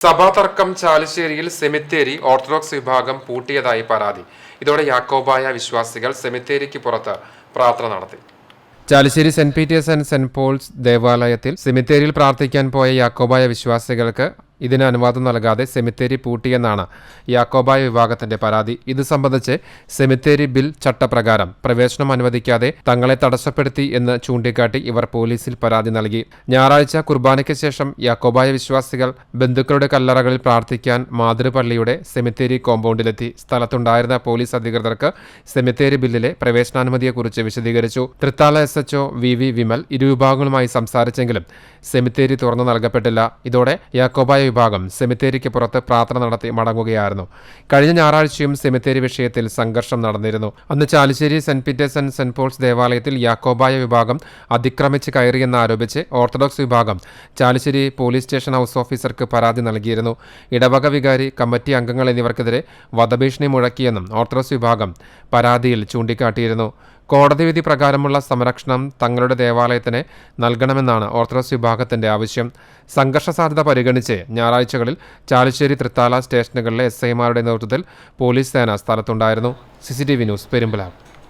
സഭാതർക്കം ചാലിശ്ശേരിയിൽ സെമിത്തേരി orthodox വിഭാഗം പൂട്ടിയതായി പരാതി. ഇതോടെ യാക്കോബായ വിശ്വാസികൾ സെമിത്തേരിക്ക് പുറത്ത് പ്രാർത്ഥന നടത്തി. Chalissery saint Peter's and saint Paul's ദേവാലയത്തിൽ സെമിത്തേരിയിൽ പ്രാർത്ഥിക്കാൻ പോയ യാക്കോബായ വിശ്വാസികൾക്ക് ഇതിന് അനുവാദം നൽകാതെ സെമിത്തേരി പൂട്ടിയെന്നാണ് യാക്കോബായ വിഭാഗത്തിന്റെ പരാതി. ഇത് സംബന്ധിച്ച് സെമിത്തേരി ബിൽ ചട്ടപ്രകാരം പ്രവേശനം അനുവദിക്കാതെ തങ്ങളെ തടസ്സപ്പെടുത്തി എന്ന് ചൂണ്ടിക്കാട്ടി ഇവർ പോലീസിൽ പരാതി നൽകി. ഞായറാഴ്ച കുർബാനയ്ക്ക് ശേഷം യാക്കോബായ വിശ്വാസികൾ ബന്ധുക്കളുടെ കല്ലറകളിൽ പ്രാർത്ഥിക്കാൻ മാതൃപള്ളിയുടെ സെമിത്തേരി കോമ്പൗണ്ടിലെത്തി. സ്ഥലത്തുണ്ടായിരുന്ന പോലീസ് അധികൃതർക്ക് സെമിത്തേരി ബില്ലിലെ പ്രവേശനാനുമതിയെക്കുറിച്ച് വിശദീകരിച്ചു. Thrithala S HO V V Vimal ഇരുവിഭാഗങ്ങളുമായി സംസാരിച്ചെങ്കിലും സെമിത്തേരി തുറന്നു നൽകപ്പെട്ടില്ല. ഇതോടെ യാക്കോബായ വിഭാഗം സെമിത്തേരിക്ക് പുറത്ത് പ്രാർത്ഥന നടത്തി മടങ്ങുകയായിരുന്നു. കഴിഞ്ഞ ഞായറാഴ്ചയും സെമിത്തേരി വിഷയത്തിൽ സംഘർഷം നടന്നിരുന്നു. അന്ന് Chalissery saint Peter's and saint Paul's ദേവാലയത്തിൽ യാക്കോബായ വിഭാഗം അതിക്രമിച്ച് കയറിയെന്ന് ആരോപിച്ച് ഓർത്തഡോക്സ് വിഭാഗം ചാലിശ്ശേരി പോലീസ് സ്റ്റേഷൻ ഹൗസ് ഓഫീസർക്ക് പരാതി നൽകിയിരുന്നു. ഇടവക വികാരി കമ്മിറ്റി അംഗങ്ങൾ എന്നിവർക്കെതിരെ വധഭീഷണി മുഴക്കിയെന്നും ഓർത്തഡോക്സ് വിഭാഗം പരാതിയിൽ ചൂണ്ടിക്കാട്ടിയിരുന്നു. കോടതി വിധി പ്രകാരമുള്ള സംരക്ഷണം തങ്ങളുടെ ദേവാലയത്തിന് നൽകണമെന്നാണ് ഓർത്തഡോക്സ് വിഭാഗത്തിന്റെ ആവശ്യം. സംഘർഷ സാധ്യത പരിഗണിച്ച് ഞായറാഴ്ചകളിൽ ചാലിശ്ശേരി തൃത്താല സ്റ്റേഷനുകളിലെ എസ് ഐമാരുടെ നേതൃത്വത്തിൽ പോലീസ് സേന സ്ഥലത്തുണ്ടായിരുന്നു. C news Perumbilavu.